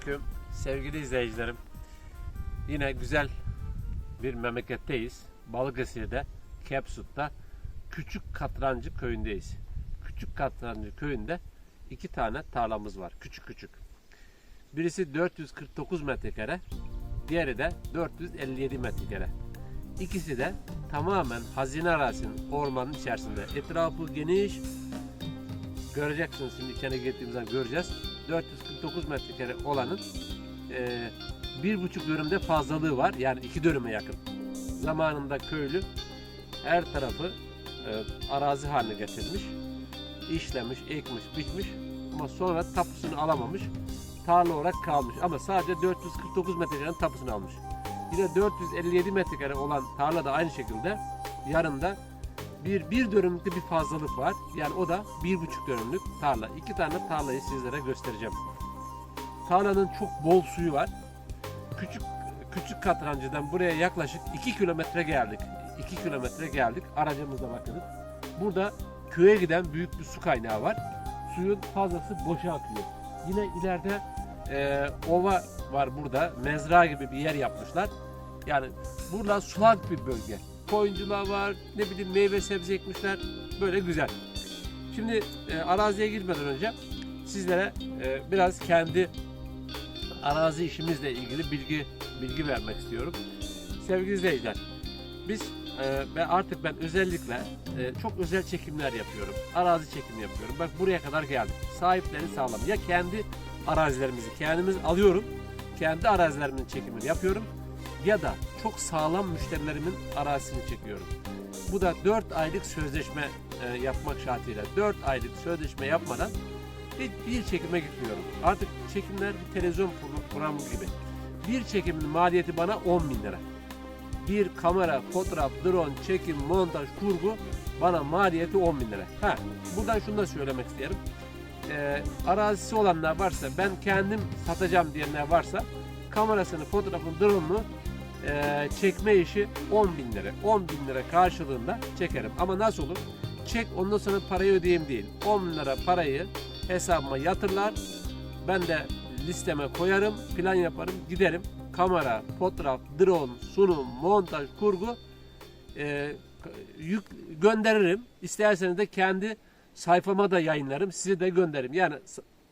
Selamünaleyküm sevgili izleyicilerim. Yine güzel bir memleketteyiz. Balıkesir'de, Kepsut'ta Küçük Katrancı köyündeyiz. Küçük Katrancı köyünde iki tane tarlamız var. Küçük küçük. Birisi 449 metrekare, diğeri de 457 metrekare. İkisi de tamamen hazine arazisinin ormanın içerisinde. Etrafı geniş, göreceksiniz şimdi içine girdiğimiz zaman göreceğiz. 449 metrekare olanın e, bir buçuk dönümde fazlalığı var. Yani iki dönüme yakın. Zamanında köylü her tarafı e, arazi haline getirmiş. işlemiş, ekmiş, biçmiş ama sonra tapusunu alamamış. Tarla olarak kalmış ama sadece 449 metrekarenin tapusunu almış. Yine 457 metrekare olan tarla da aynı şekilde yarında bir, bir dönümlükte bir fazlalık var. Yani o da bir buçuk dönümlük tarla. İki tane tarlayı sizlere göstereceğim. Tarlanın çok bol suyu var. Küçük küçük katrancıdan buraya yaklaşık 2 kilometre geldik. 2 kilometre geldik. Aracımızla bakınız. Burada köye giden büyük bir su kaynağı var. Suyun fazlası boşa akıyor. Yine ileride e, ova var burada. Mezra gibi bir yer yapmışlar. Yani burada sulak bir bölge. Koyuncular var, ne bileyim meyve sebze ekmişler. Böyle güzel. Şimdi e, araziye girmeden önce sizlere e, biraz kendi arazi işimizle ilgili bilgi bilgi vermek istiyorum. Sevgili izleyiciler, biz ve artık ben özellikle e, çok özel çekimler yapıyorum. Arazi çekimi yapıyorum. Bak buraya kadar geldim. Sahipleri sağlam. Ya kendi arazilerimizi kendimiz alıyorum. Kendi arazilerimin çekimini yapıyorum. Ya da çok sağlam müşterilerimin arazisini çekiyorum. Bu da 4 aylık sözleşme e, yapmak şartıyla 4 aylık sözleşme yapmadan hiçbir çekime gitmiyorum. Artık çekimler bir televizyon pro- programı gibi. Bir çekimin maliyeti bana 10 bin lira. Bir kamera, fotoğraf, drone, çekim, montaj, kurgu bana maliyeti 10 bin lira. Ha, buradan şunu da söylemek isterim. Ee, arazisi olanlar varsa, ben kendim satacağım diyenler varsa kamerasını, fotoğrafını, drone'unu e, çekme işi 10 bin lira. 10 bin lira karşılığında çekerim. Ama nasıl olur? Çek ondan sonra parayı ödeyeyim değil. 10 bin lira parayı hesabıma yatırlar. Ben de listeme koyarım, plan yaparım, giderim. Kamera, fotoğraf, drone, sunum, montaj, kurgu e, yük gönderirim. İsterseniz de kendi sayfama da yayınlarım, size de gönderirim. Yani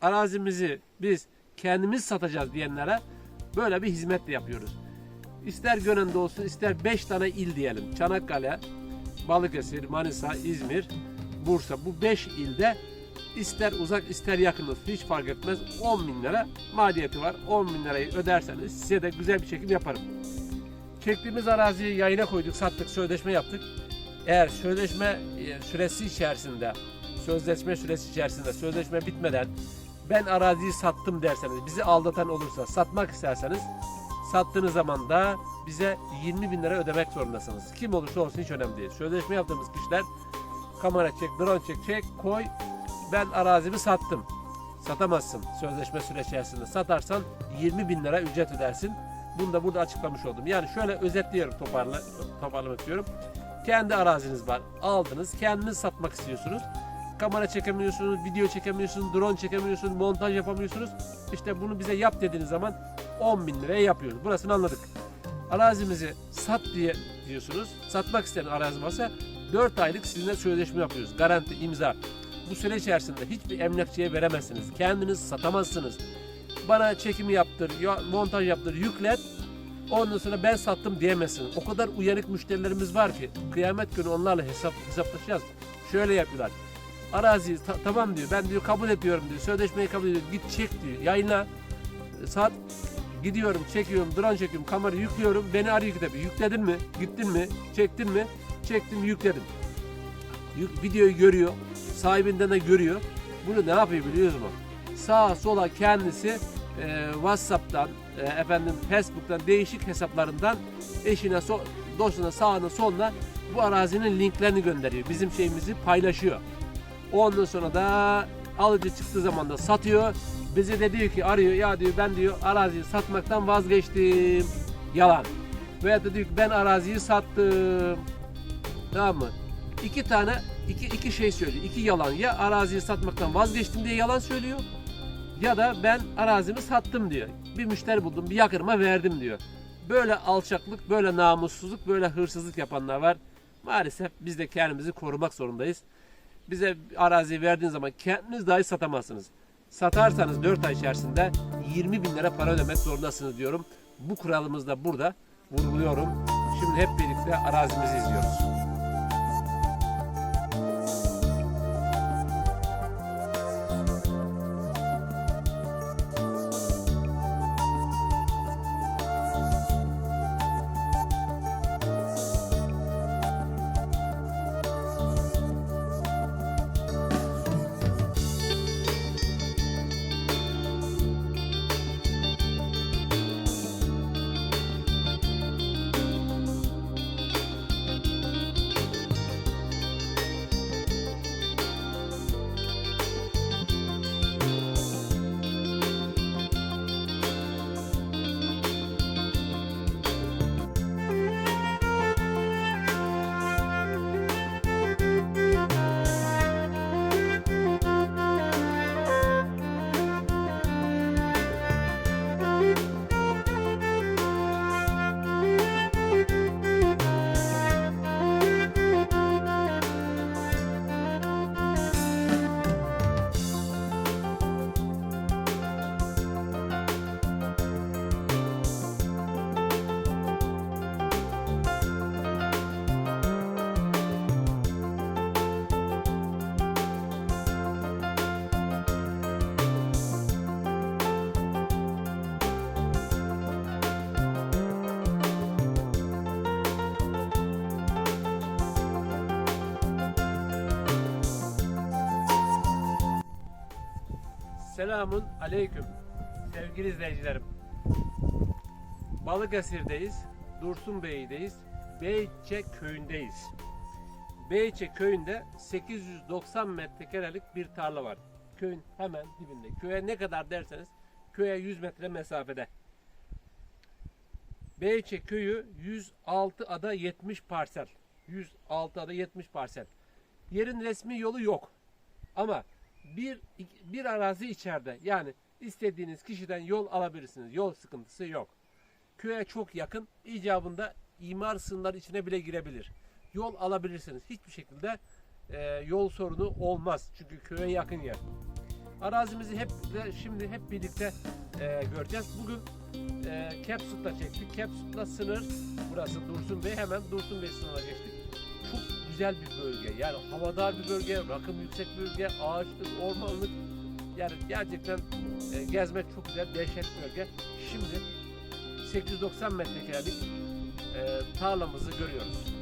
arazimizi biz kendimiz satacağız diyenlere böyle bir hizmet de yapıyoruz. İster Gönen'de olsun, ister 5 tane il diyelim. Çanakkale, Balıkesir, Manisa, İzmir, Bursa. Bu 5 ilde ister uzak ister yakın olsun hiç fark etmez. 10 bin lira maliyeti var. 10 bin lirayı öderseniz size de güzel bir çekim yaparım. Çektiğimiz araziyi yayına koyduk, sattık, sözleşme yaptık. Eğer sözleşme e, süresi içerisinde, sözleşme süresi içerisinde, sözleşme bitmeden ben araziyi sattım derseniz, bizi aldatan olursa, satmak isterseniz sattığınız zaman da bize 20 bin lira ödemek zorundasınız. Kim olursa olsun hiç önemli değil. Sözleşme yaptığımız kişiler kamera çek, drone çek, çek, koy. Ben arazimi sattım. Satamazsın sözleşme süre içerisinde. Satarsan 20 bin lira ücret ödersin. Bunu da burada açıklamış oldum. Yani şöyle özetliyorum toparla, toparlamak istiyorum. Kendi araziniz var. Aldınız. Kendiniz satmak istiyorsunuz. Kamera çekemiyorsunuz, video çekemiyorsunuz, drone çekemiyorsunuz, montaj yapamıyorsunuz. İşte bunu bize yap dediğiniz zaman 10 bin liraya yapıyoruz. Burasını anladık. Arazimizi sat diye diyorsunuz. Satmak isteyen arazi varsa 4 aylık sizinle sözleşme yapıyoruz. Garanti, imza. Bu süre içerisinde hiçbir emlakçıya veremezsiniz. Kendiniz satamazsınız. Bana çekimi yaptır, ya- montaj yaptır, yüklet. Ondan sonra ben sattım diyemezsiniz. O kadar uyanık müşterilerimiz var ki kıyamet günü onlarla hesap hesaplaşacağız. Şöyle yapıyorlar. Araziyi ta- tamam diyor. Ben diyor kabul ediyorum diyor. Sözleşmeyi kabul ediyorum. Git çek diyor. Yayınla. Sat. Gidiyorum, çekiyorum, drone çekiyorum, kamera yüklüyorum. Beni arıyor ki tabii. Yükledin mi? Gittin mi? Çektin mi? Çektim, yükledim. Yük, videoyu görüyor. Sahibinden de görüyor. Bunu ne yapıyor biliyoruz mu? Sağa sola kendisi e, WhatsApp'tan, e, efendim Facebook'tan değişik hesaplarından eşine, so- dostuna, sağına, soluna bu arazinin linklerini gönderiyor. Bizim şeyimizi paylaşıyor. Ondan sonra da alıcı çıktığı zaman da satıyor. Bize de diyor ki arıyor ya diyor ben diyor araziyi satmaktan vazgeçtim. Yalan. Veya da diyor ki ben araziyi sattım. Tamam mı? İki tane iki, iki şey söylüyor. İki yalan. Ya araziyi satmaktan vazgeçtim diye yalan söylüyor. Ya da ben arazimi sattım diyor. Bir müşteri buldum, bir yakırıma verdim diyor. Böyle alçaklık, böyle namussuzluk, böyle hırsızlık yapanlar var. Maalesef biz de kendimizi korumak zorundayız. Bize araziyi verdiğiniz zaman kendiniz dahi satamazsınız. Satarsanız 4 ay içerisinde 20 bin lira para ödemek zorundasınız diyorum. Bu kuralımız da burada vurguluyorum. Şimdi hep birlikte arazimizi izliyoruz. Selamun aleyküm sevgili izleyicilerim. Balıkesir'deyiz, Dursun Bey'deyiz, Beyçe köyündeyiz. Beyçe köyünde 890 metrekarelik bir tarla var. Köyün hemen dibinde. Köye ne kadar derseniz köye 100 metre mesafede. Beyçe köyü 106 ada 70 parsel. 106 ada 70 parsel. Yerin resmi yolu yok. Ama bir bir arazi içeride. Yani istediğiniz kişiden yol alabilirsiniz. Yol sıkıntısı yok. Köye çok yakın. icabında imar sınırları içine bile girebilir. Yol alabilirsiniz. Hiçbir şekilde e, yol sorunu olmaz. Çünkü köye yakın yer. Arazimizi hep şimdi hep birlikte e, göreceğiz. Bugün e, Kepsut'ta çektik. Kepsut'la sınır burası Dursun Bey. Hemen Dursun Bey sınırına geçtik. Güzel bir bölge. Yani havadar bir bölge, rakım yüksek bir bölge, ağaçlık, ormanlık. Yani gerçekten e, gezmek çok güzel, dehşet bir bölge. Şimdi 890 metrekarelik e, tarlamızı görüyoruz.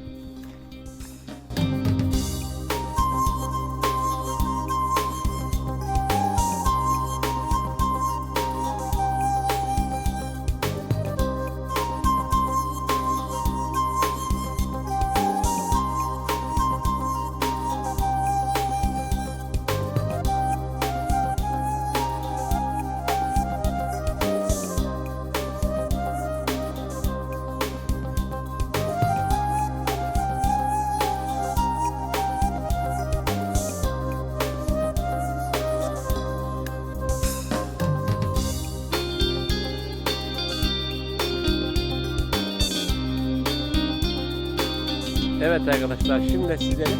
Evet arkadaşlar şimdi sizlere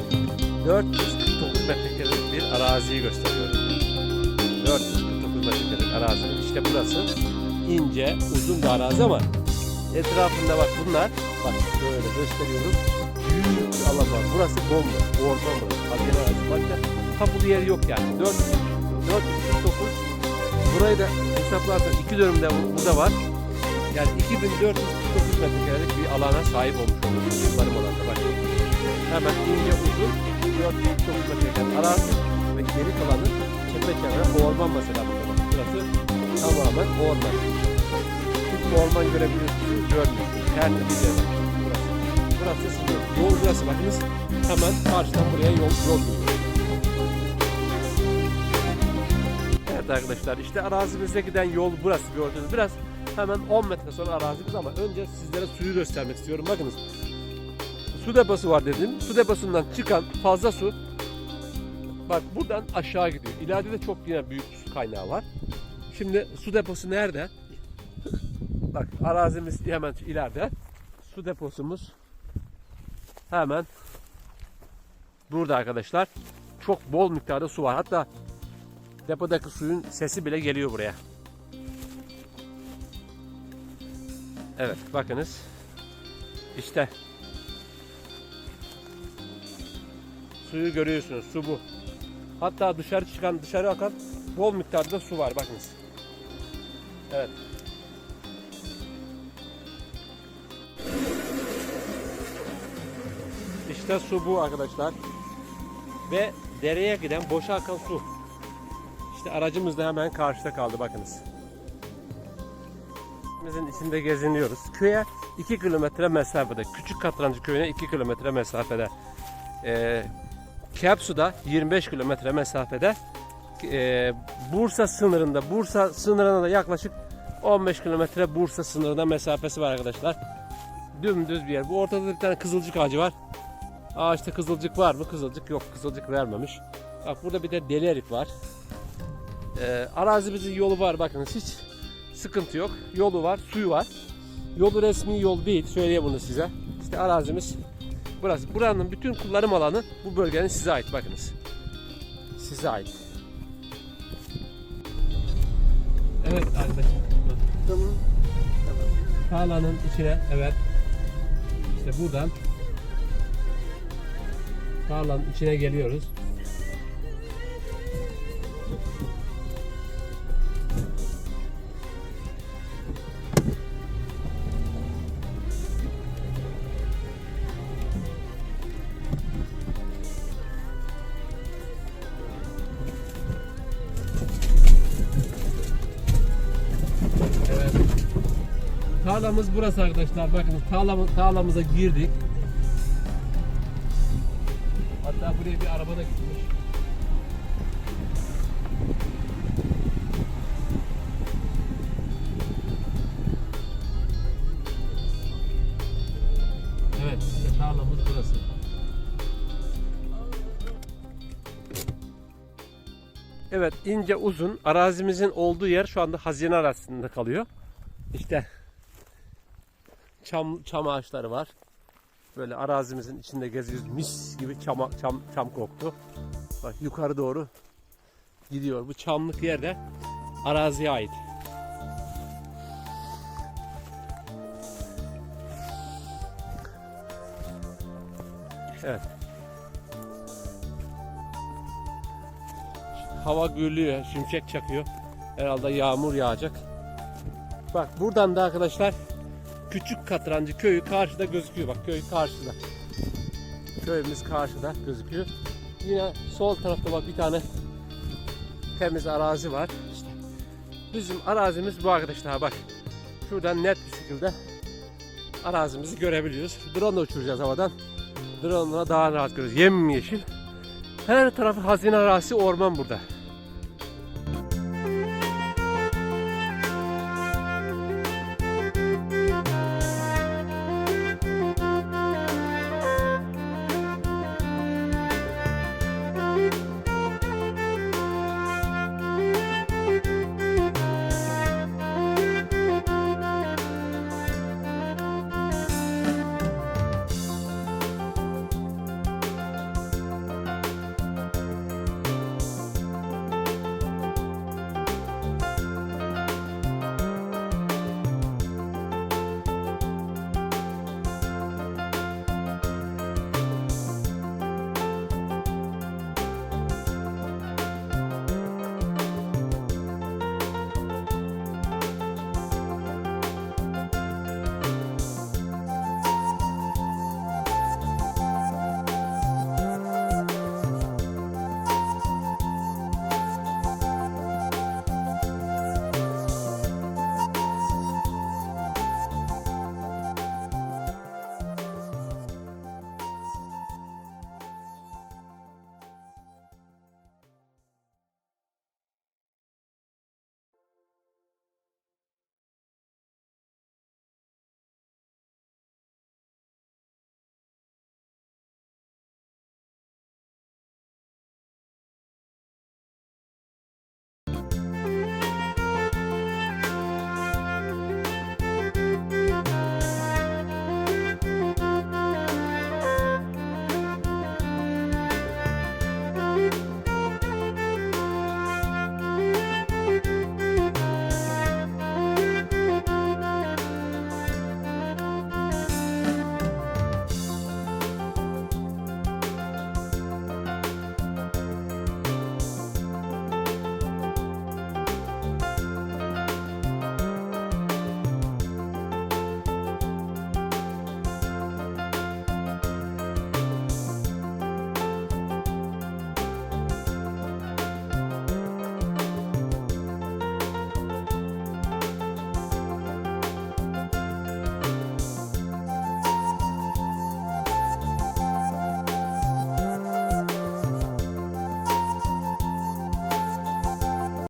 449 metrekarelik bir araziyi gösteriyorum. 449 metrekarelik arazi. İşte burası ince, uzun bir arazi ama etrafında bak bunlar bak böyle gösteriyorum. Büyük bir alan. Burası bomba, orman burası. Hazine arazi. Başka kapılı yer yok yani. 4, 449 Burayı da hesaplarsan iki dönümde burada var. Yani 2449 metrekarelik bir alana sahip olmuş oluyoruz. Tarım alanda bak. Hemen ince uzun 449 metrekarelik arazi ve geri kalanı çepeçevre orman mesela burada. Burası tamamen orman. Hiç orman görebiliyorsunuz, görmüyorsunuz. Tertemiz yer. Burası. Burası sınır. Yol burası bakınız. Hemen karşıdan buraya yol, yol gidiyor. Evet arkadaşlar işte arazimize giden yol burası gördüğünüz biraz hemen 10 metre sonra arazimiz ama önce sizlere suyu göstermek istiyorum. Bakınız su deposu var dedim. Su deposundan çıkan fazla su bak buradan aşağı gidiyor. İleride de çok yine büyük su kaynağı var. Şimdi su deposu nerede? Bak arazimiz hemen ileride. Su deposumuz hemen burada arkadaşlar. Çok bol miktarda su var. Hatta depodaki suyun sesi bile geliyor buraya. Evet bakınız. İşte suyu görüyorsunuz. Su bu. Hatta dışarı çıkan, dışarı akan bol miktarda su var bakınız. Evet. İşte su bu arkadaşlar. Ve dereye giden boşa akan su. İşte aracımız da hemen karşıda kaldı bakınız. Bizim içinde geziniyoruz. Köye 2 kilometre mesafede. Küçük Katrancı köyüne 2 kilometre mesafede. Ee, Kepsu'da 25 kilometre mesafede. Ee, Bursa sınırında, Bursa sınırına da yaklaşık 15 kilometre Bursa sınırında mesafesi var arkadaşlar. Dümdüz bir yer. Bu ortada bir tane kızılcık ağacı var. Ağaçta kızılcık var mı? Kızılcık yok. Kızılcık vermemiş. Bak burada bir de deli erik var. Ee, arazimizin yolu var bakınız hiç sıkıntı yok. Yolu var, suyu var. Yolu resmi yol değil. Söyleyeyim bunu size. İşte arazimiz burası. Buranın bütün kullanım alanı bu bölgenin size ait bakınız. Size ait. Evet arkadaşlar. Tarlanın içine evet. İşte buradan tarlanın içine geliyoruz. Tarlamız burası arkadaşlar. Bakın tarlamız, tarlamıza girdik. Hatta buraya bir araba da gitmiş. Evet, işte tarlamız burası. Evet, ince uzun arazimizin olduğu yer şu anda hazine arazisinde kalıyor. İşte çam çam ağaçları var. Böyle arazimizin içinde geziyoruz. Mis gibi çam çam çam koktu. Bak yukarı doğru gidiyor. Bu çamlık yerde araziye ait. Evet. Hava gürlüyor, şimşek çakıyor. Herhalde yağmur yağacak. Bak buradan da arkadaşlar Küçük Katrancı köyü karşıda gözüküyor. Bak köy karşıda. Köyümüz karşıda gözüküyor. Yine sol tarafta bak bir tane temiz arazi var. İşte bizim arazimiz bu arkadaşlar bak. Şuradan net bir şekilde arazimizi görebiliyoruz. Drone ile uçuracağız havadan. Drone'la daha rahat görüyoruz. Yemyeşil. Her tarafı hazine arazisi orman burada.